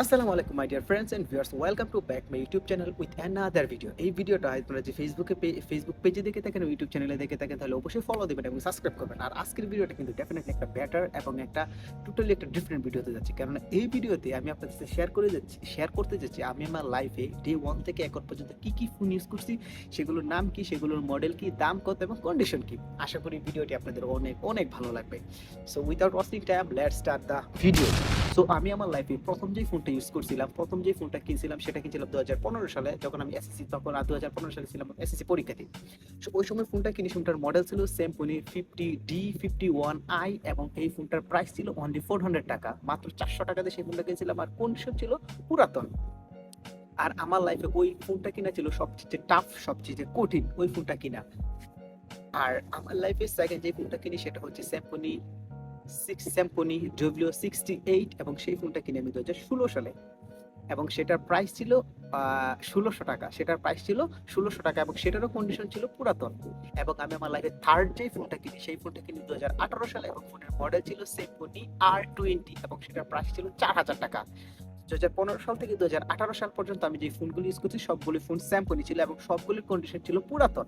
আসসালামু আলাইকুম my dear friends and viewers welcome to back my YouTube channel with another video এই ভিডিওটা আপনারা যে ফেসবুকে ফেসবুক পেজে দেখে থাকেন ইউটিউব চ্যানেলে দেখে থাকেন, তাহলে অবশ্যই ফলো দিবেন এবং সাবস্ক্রাইব করবেন। আর আজকের ভিডিওটা কিন্তু ডেফিনেটলি একটা বেটার এবং একটা টোটালি একটা ডিফারেন্ট ভিডিওতে যাচ্ছি। কারণ এই ভিডিওতে আমি আপনাদের সাথে শেয়ার করে যাচ্ছি শেয়ার করতে যাচ্ছি আমি আমার লাইফে ডে ওয়ান থেকে এখন পর্যন্ত কি কি ফোন ইউজ করছি, সেগুলোর নাম কি, সেগুলোর মডেল কি, দাম কত এবং কন্ডিশন কি? আশা করি ভিডিওটি আপনাদের অনেক অনেক ভালো লাগবে। So without wasting time let's start the video so আমি আমার লাইফে প্রথম যে ফোনটা ইউজ করছিলাম, প্রথম যে ফোনটা কিনছিলাম, সেটা কিনছিলাম দু হাজার পনেরো সালে, যখন আমি এসএসসি তখন দু হাজার পনেরো সালে ছিলাম এসএসসি পরীক্ষাতে। সো ওই সময় ফোনটা কিনি ফোনটার মডেল ছিল Samsung fifty D fifty one I এবং এই ফোনটার প্রাইস ছিল অনলি ফোর হান্ড্রেড টাকা। মাত্র চারশো টাকাতে সেই ফোনটা কিনছিলাম আর কন্ডিশন ছিল? পুরাতন। আর আমার লাইফে ওই ফোনটা কিনা ছিল সবচেয়ে টাফ সবচেয়ে কঠিন, ওই ফোনটা কিনা। আর আমার লাইফে সেকেন্ড যে ফোনটা কিনি, সেটা হচ্ছে Samsung six Samsung W sixty eight এবং সেই ফোনটা কিনে আমি দু হাজার ষোলো সালে। এবং সেটার প্রাইস ছিল ষোলোশো টাকা। সেটার প্রাইস ছিল ষোলোশো টাকা এবং সেটারও কন্ডিশন ছিল পুরাতন। এবং আমি আমার লাইফে থার্ড যে ফোনটা কিনি, সেই ফোনটা কিনি দু হাজার আঠারো সালে এবং ফোনের মডেল ছিল সেম্পনি আর টোয়েন্টি এবং সেটার প্রাইস ছিল চার হাজার টাকা। দু হাজার পনেরো সাল থেকে দু হাজার আঠারো সাল পর্যন্ত আমি যে ফোনগুলি ইউজ করছি, সবগুলি ফোন স্যাম্পনি ছিল এবং সবগুলির কন্ডিশন ছিল পুরাতন।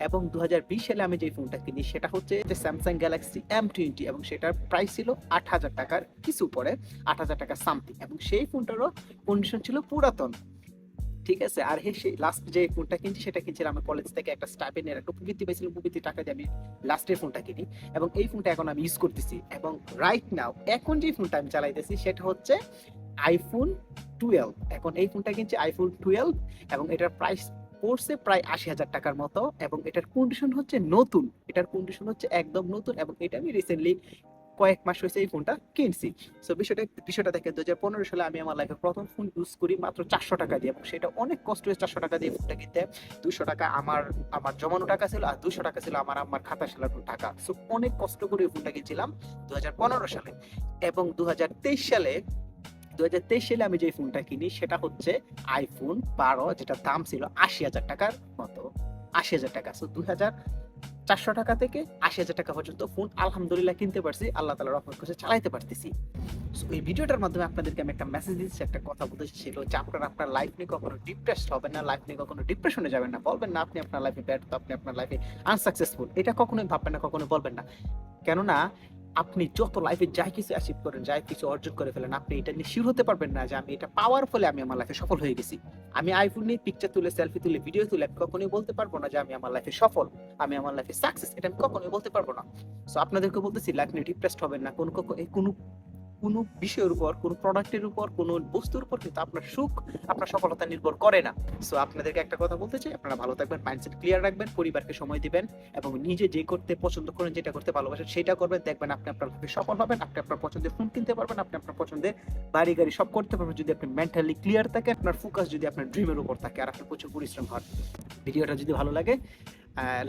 এবং দু হাজার বিশ সালে আমি যে ফোনটা কিনি, সেটা হচ্ছে স্যামসাং গ্যালাক্সি এম টোয়েন্টি এবং সেটার প্রাইস ছিল আট হাজার টাকার কিছু পরে আট হাজার টাকা সামথিং এবং সেই ফোনটারও কন্ডিশন ছিল পুরাতন। ঠিক আছে? আর হে সেই লাস্ট যে ফোনটা কিনছি, সেটা কিনছিলাম আমার কলেজ থেকে একটা স্টাইপেন্ডের একটা প্রবৃত্তি পাইছিলাম প্রবৃত্তি টাকা দিয়ে আমি লাস্টের ফোনটা কিনি। এবং এই ফোনটা এখন আমি ইউজ করতেছি। এবং রাইট নাও এখন যে ফোনটা আমি চালাইতেছি, সেটা হচ্ছে আইফোন টুয়েলভ এখন এই ফোনটা কিনছি আইফোন টুয়েলভ এবং এটার প্রাইস পড়ছে প্রায় আশি হাজার টাকার মতো এবং এটার কন্ডিশন হচ্ছে নতুন। এটার কন্ডিশন হচ্ছে একদম নতুন এবং এটা আমি রিসেন্টলি কয়েক মাস হয়েছে এই ফোনটা কিনছি। সো বিষয়টা বিষয়টা দেখে দু পনেরো সালে আমি আমার লাইফে প্রথম ফোন ইউজ করি মাত্র চারশো টাকা দিয়ে এবং সেটা অনেক কষ্ট হয়েছে চারশো টাকা দিয়ে ফোনটা কিনতে। দুশো টাকা আমার আমার জমানো টাকা ছিল আর দুশো টাকা ছিল আমার আমার খাতা সালানোর টাকা। সো অনেক কষ্ট করে ফোনটা কিনছিলাম দু সালে এবং দু হাজার তেইশ সালে দু হাজার তেইশ সালে আমি যে ফোনটা কিনি, সেটা হচ্ছে আইফোন বারো যেটা দাম ছিল আশি হাজার টাকার মতো। আশি হাজার টাকা। সো দুই হাজার চারশো টাকা থেকে আশি হাজার টাকা পর্যন্ত ফোন আলহামদুলিল্লাহ কিনতে পারছি, আল্লাহ তালা রহমত করে চালাইতে পারতেছি। এই ভিডিওটার মাধ্যমে আপনাদেরকে আমি একটা মেসেজ দিচ্ছি, একটা কথা বলতেছি সেটা হচ্ছে আপনার আপনার লাইফ নিয়ে কখনো ডিপ্রেসড হবেন না লাইফ নিয়ে কখনো ডিপ্রেশনে যাবেন না। বলবেন না, আপনি আপনার লাইফে ব্যর্থ, আপনি আপনার লাইফে আনসাকসেসফুল এটা কখনোই ভাববেন না কখনো বলবেন না। কেননা আপনি যত লাইফে যাই কিছু অ্যাচিভ করেন, যাই কিছু অর্জন করে ফেলেন, আপনি এটা নিয়ে শিওর হতে পারবেন না যে আমি এটা পাওয়ার ফলে আমি আমার লাইফে সফল হয়ে গেছি। আমি আইফোন নিয়ে পিকচার তুলে সেলফি তুলে ভিডিও তুলে, আমি কখনোই বলতে পারব না যে আমি আমার লাইফে সফল, আমি আমার লাইফে সাকসেস এটা আমি কখনোই বলতে পারব না। সো আপনাদেরকে বলতেছি লাইফ নিয়ে ডিপ্রেসড হবেন না। কোনো কোনো কোনো বিষয়ের উপর, কোনো প্রোডাক্টের উপর, কোনো বস্তুর উপর কিন্তু আপনার সুখ, আপনার সফলতা নির্ভর করে না। সো আপনাদেরকে একটা কথা বলতে চাই, আপনারা ভালো থাকবেন মাইন্ডসেট ক্লিয়ার রাখবেন, পরিবারকে সময় দিবেন এবং নিজে যে করতে পছন্দ করেন, যেটা করতে ভালোবাসেন, সেটা করবেন। দেখবেন আপনি আপনার লাইফে সফল হবেন, আপনি আপনার পছন্দের ফোন কিনতে পারবেন, আপনি আপনার পছন্দের বাড়ি গাড়ি সব করতে পারবেন। যদি আপনি মেন্টালি ক্লিয়ার থাকে, আপনার ফোকাস যদি আপনার ড্রিমের উপর থাকে, আর আপনি প্রচুর পরিশ্রম হন ভিডিওটা যদি ভালো লাগে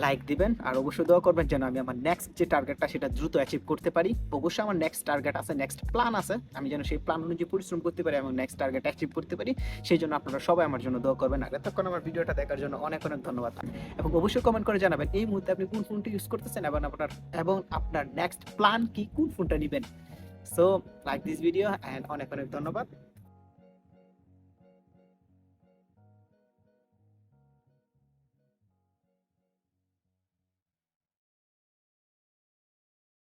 লাইক দিবেন আর অবশ্যই দোয়া করবেন যেন আমি আমার নেক্সট যে টার্গেটটা সেটা দ্রুত অ্যাচিভ করতে পারি। অবশ্যই আমার নেক্সট টার্গেট আছে নেক্সট প্ল্যান আছে। আমি যেন সেই প্ল্যান অনুযায়ী পরিশ্রম করতে পারি এবং নেক্সট টার্গেট অ্যাচিভ করতে পারি, সেই জন্য আপনারা সবাই আমার জন্য দোয়া করবেন। আর এতক্ষণ আমার ভিডিওটা দেখার জন্য অনেক অনেক ধন্যবাদ। এবং অবশ্যই কমেন্ট করে জানাবেন, এই মুহূর্তে আপনি কোন ফোনটি ইউজ করতেছেন এবং আপনার এবং আপনার নেক্সট প্ল্যান কি, কোন ফোনটা নেবেন? So like this video and অনেক অনেক ধন্যবাদ।